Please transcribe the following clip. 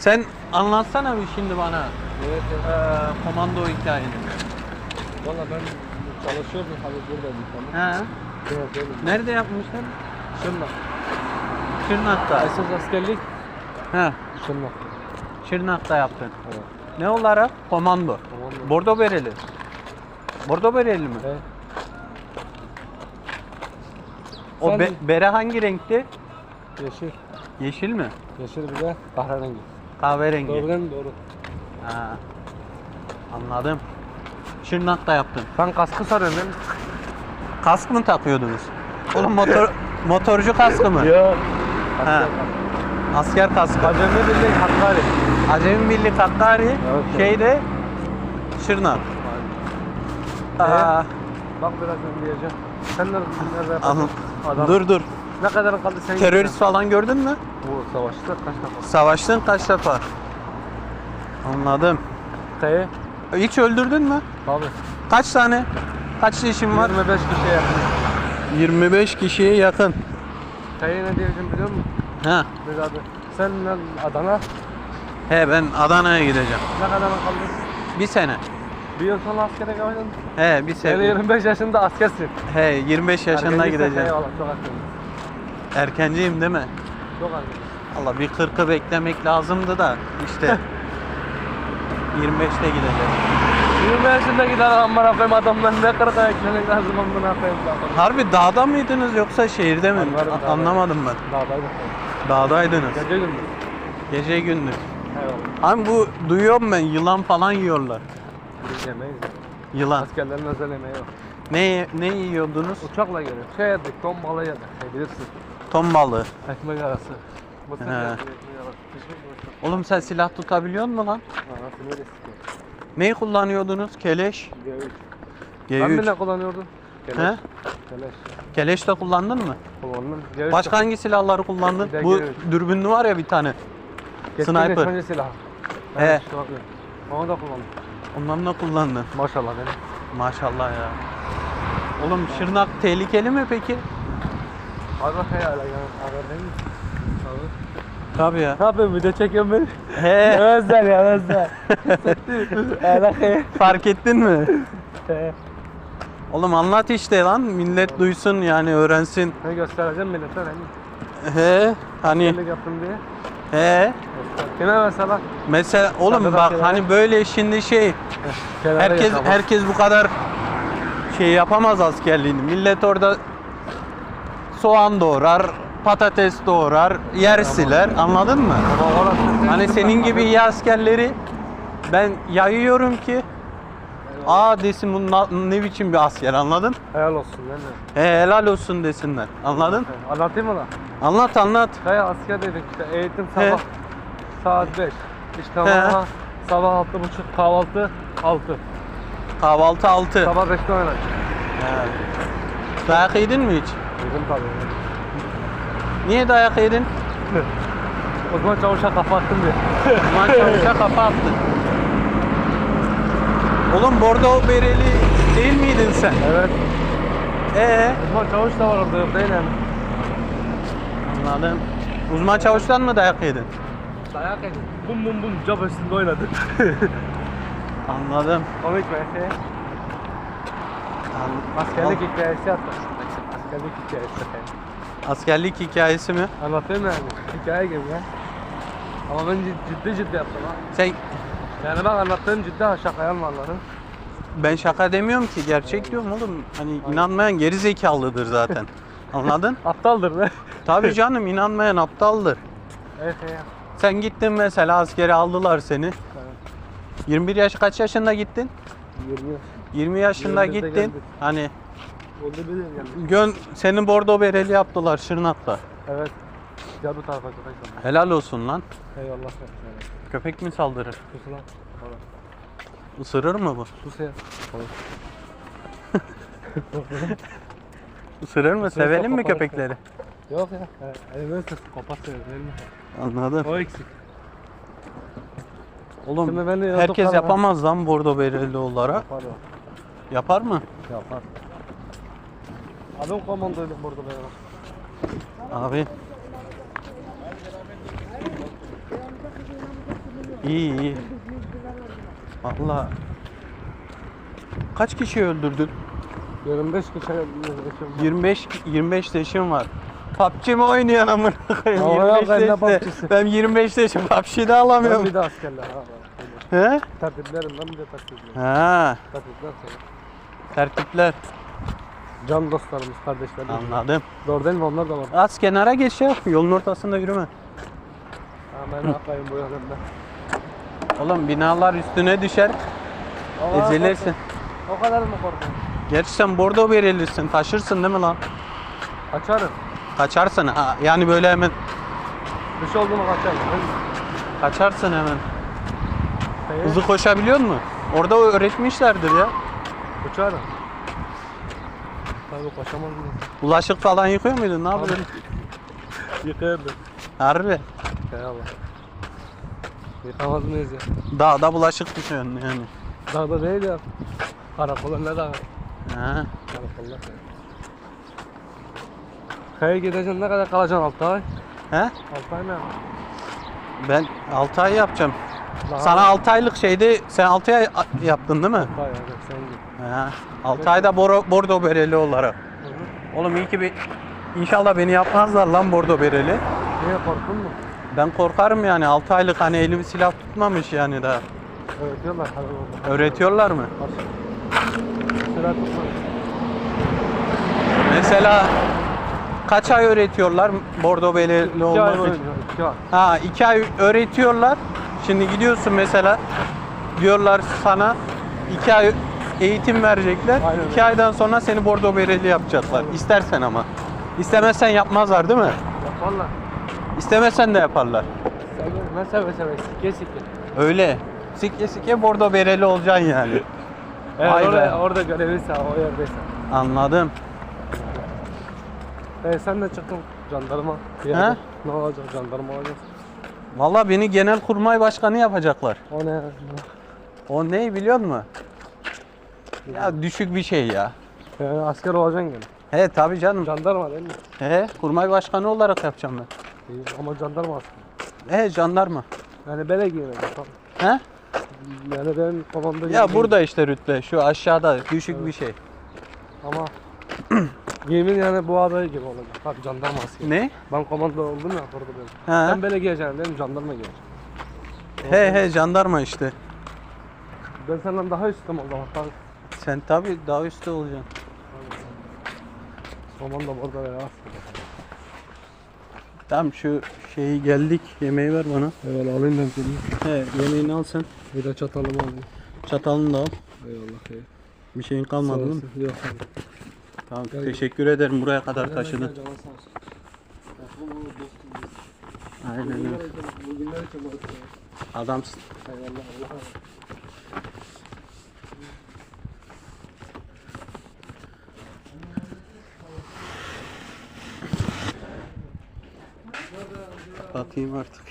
Sen anlatsana bir şimdi bana Evet. eee, komando hikayeni. Valla ben çalışıyordum hani buradaydım tamam. He. Evet öyle. Nerede yapmıştın? Şırnak. Şırnak'ta. Esas askerlik He. Şırnak. Şırnak'ta yaptın. Evet. Ne olarak? Komando. Komando. Bordo bereli. Bordo bereli mi? Evet. O Sen- be- bere hangi renkti? Yeşil. Yeşil mi? Yeşil bir de kahverengi. Kahverengi. Doğrudan doğru. Ha. Anladım. Şırnak'ta yaptın. Sen kaskı sarıyorsun değil mi? Kask mı takıyordunuz? Oğlum motor motorcu kaskı mı? Yok. Ha. Asker kaskı. Acemi Birlik Hakkari. Acemi Birlik Hakkari Evet, şeyde Şırnak. Aa, Bak biraz ben diyeceğim. Sen nerede, nerede. Dur dur. Ne kadar kaldı sen? Terörist falan gördün mü? Bu savaşta kaç defa? Savaştın kaç defa? Anladım. Kaya. Hiç öldürdün mü? Abi. Kaç tane? Kaç işin var? 25 kişiye yakın. 25 kişiye yakın. Kaya ne diyeceğim biliyor musun? Ha. Biz abi. Sen Adana He ben Adana'ya gideceğim. ne kadar kaldın? Bir sene. Bir yıl sonra askere geldin. He bir Sen sene. 25 yaşında askersin. He 25 yaşında Erkencisin, gideceğim. Eyvallah çok askersin. Erkenciyim değil mi? Çok askersin. Allah bir 40'ı beklemek lazımdı da işte 25'te gideceğim. 20 yaşında gider amına koyayım adamdan ne kırka eklemek lazım amına koyayım. Harbi dağda mıydınız yoksa şehirde mi? Anladım, A- dağda. Anlamadım ben. Dağdaydı. Dağdaydınız. Gece gündüz. Gece gündüz. Eyvallah. Abi bu duyuyorum ben yılan falan yiyorlar. Biz yemeyiz. Yılan. Askerlerin özel yemeği var. Ne ne yiyordunuz? Uçakla geliyor. Şey yedik, ton balığı yedik. Şey bilirsin. Ton balığı. Ekmek arası. Mısır He. yedik, ekmek arası. Pişmiş mısır. Oğlum sen silah tutabiliyor musun lan? Anasını öyle sikiyor. Neyi kullanıyordunuz? Keleş. G3. Ben G3. bile kullanıyordum. He? Keleş. Keleş. De kullandın mı? Kullandım. G3 Başka hangi silahları kullandın? Bir de Bu G3. dürbünlü var ya bir tane. Keskin sniper. nişancı silahı. He. Bakıyorum. Onu da kullandım. Ondan da kullandın. Maşallah benim. Maşallah ya. Oğlum Şırnak tehlikeli mi peki? Bak ya öyle yani. Tabii ya. Ne yapıyorsun video çekiyorsun beni? He. Özler ya özler. Öyle Fark ettin mi? Oğlum anlat işte lan. Millet duysun yani öğrensin. Ne göstereceğim millete ben. He. Hani Birlik yaptım diye. he. Kime mesela? Mesela oğlum Tabii, bak hani böyle şimdi şey Kenara herkes yaşamaz. herkes bu kadar şey yapamaz askerliğini. Millet orada soğan doğrar, patates doğrar, yer siler. Anladın mı? Hani senin gibi iyi askerleri ben yayıyorum ki Aa desin bu na- ne biçim bir asker anladın? Helal olsun ben de. He helal olsun desinler. Anladın? Anlatayım mı lan? Anlat anlat. Kaya asker dedik işte eğitim He. sabah saat 5. İşte He. ama sabah altı buçuk kahvaltı 6. Kahvaltı altı. Sabah 5'te oynar. He. Dayak yedin mi hiç? Dedim tabii. Niye dayak yedin? Osman Çavuş'a kafa attım diye. Ulan çavuşa kafa attın. Oğlum bordo bereli değil miydin sen? Evet. Ee? Osman Çavuş da var orada yok değil yani. Anladım. Uzman çavuştan mı dayak yedin? Dayak edin. Bum bum bum cam üstünde oynadı. Anladım. Komik bir. An- Askerlik hikayesi hatta. Askerlik hikayesi. Askerlik hikayesi mi? Anlatayım yani. Hikaye gibi ya. Ama ben cid- ciddi ciddi yaptım ha. Sen Yani bak anlattığım ciddi ha şakaya almaları. ben şaka demiyorum ki gerçek diyorum oğlum. Hani inanmayan geri zekalıdır zaten. Anladın? Aptaldır ne? Tabii canım inanmayan aptaldır. Evet ya. Sen gittin mesela askere aldılar seni. Evet. 21 yaş kaç yaşında gittin? 20 20 yaşında 21'de gittin. geldik. Hani bilir yani. gön senin bordo bereli yaptılar Şırnak'ta. Evet. Gel bu tarafa köpek sana. Helal olsun lan. Eyvallah. Evet. Köpek mi saldırır? Sus lan. Tamam. Isırır mı bu? Sus ya. Isırır mı? Isırırsa Sevelim mi koparır. köpekleri? Yok ya. Evet. Elime sus. Kapat seviyorum. Anladım. O eksik. Oğlum Şimdi ben de herkes yapamaz lan bordo bereli olarak. Yapar o. Yapar mı? Yapar. Adam komandoydum burada benim. Abi. İyi iyi. Valla. Kaç kişi öldürdün? 25 kişi yaşıyorum. 25 25 leşim var. PUBG mi oynayan amına koyayım? Ama yok, 25 ben de leşle- PUBG'si. Ben 25 leşim PUBG'de Ben alamıyorum. bir de askerler ha. He? Tertiplerim ben bir de tertiplerim. Ha, Tertipler sonra. tertipler. Can dostlarımız, kardeşlerimiz. Anladım. Doğru değil mi? Onlar da var. Az kenara geç ya. Yolun ortasında yürüme. Hemen atlayın bu yanında. Oğlum binalar üstüne düşer. Ezilirsin. O kadar mı korkuyorsun? Gerçi sen bordo verilirsin. Taşırsın değil mi lan? Kaçarım. Kaçarsın. Ha, yani böyle hemen Bir şey oldu mu kaçarım. kaçarsın hemen. Ben Hızlı koşabiliyor mu? Orada öğretmişlerdir ya. uçarım. Tabii koşamaz mıyım? Bulaşık falan yıkıyor muydun? Ne yapıyordun? Yıkayırdım. Harbi. Hay Allah. Yıkamaz mıyız ya? Dağda bulaşık düşüyorsun yani. Dağda değil ya. Karakola ne dağ? Ha. Karakolla. Kaya gideceksin ne kadar kalacaksın 6 ay? He? 6 ay ne? Ben 6 ay yapacağım. Daha Sana 6 aylık şeydi. Sen 6 ay yaptın değil mi? 6 ay yani sen. Ha. 6 ayda boro, bordo bereli olarak. Oğlum iyi ki bir İnşallah beni yapmazlar lan bordo bereli. Niye korktun mu? Ben korkarım yani 6 aylık hani elim silah tutmamış yani daha. Öğretiyorlar. Öğretiyorlar mı? Sıra tutma. Mesela kaç ay öğretiyorlar bordo bereli 2 ay olmak için? 2 ay. Ha iki ay öğretiyorlar. Şimdi gidiyorsun mesela diyorlar sana iki ay eğitim verecekler. Aynen iki aydan sonra seni bordo bereli yapacaklar. İstersen ama. İstemezsen yapmazlar değil mi? Yaparlar. İstemezsen de yaparlar. Seve seve seve sike sike. Öyle. Sike sike bordo bereli olacaksın yani. Eğer Vay be. orada, orada görevliyse o yerdeyse. Anladım. E sen de çıktın jandarma. He? Ne olacak jandarma olacak. Valla beni genelkurmay başkanı yapacaklar. O ne? O ne biliyor musun? Ya düşük bir şey ya. Yani asker olacaksın gene. He tabi canım. Jandarma değil mi? He kurmay başkanı olarak yapacağım ben. İyi, ama jandarma asker. He jandarma. Yani bele. Tamam. He? Yani benim kafamda Ya yemin- burada işte rütbe şu aşağıda düşük bir şey. Ama yemin yani bu aday gibi olacak. Bak jandarma asker. Ne? Ben komando oldum ya orada benim. Ha. Sen bele giyeceksin değil mi? Jandarma giyeceksin. He he jandarma işte. Ben senden daha üstüm o zaman. Sen tabi daha üstte olacaksın. Komando burada ya. Tamam şu şeyi geldik yemeği ver bana. Eyvallah alayım ben seni. He yemeğini al sen. Bir de çatalımı alayım. Çatalını da al. Eyvallah. iyi. Bir şeyin kalmadı değil mi? Yok. Tamam Gel. teşekkür ederim buraya kadar taşıdın. Sağ olsun. Aynen öyle. Adamsın. Eyvallah Allah. Bakayım artık.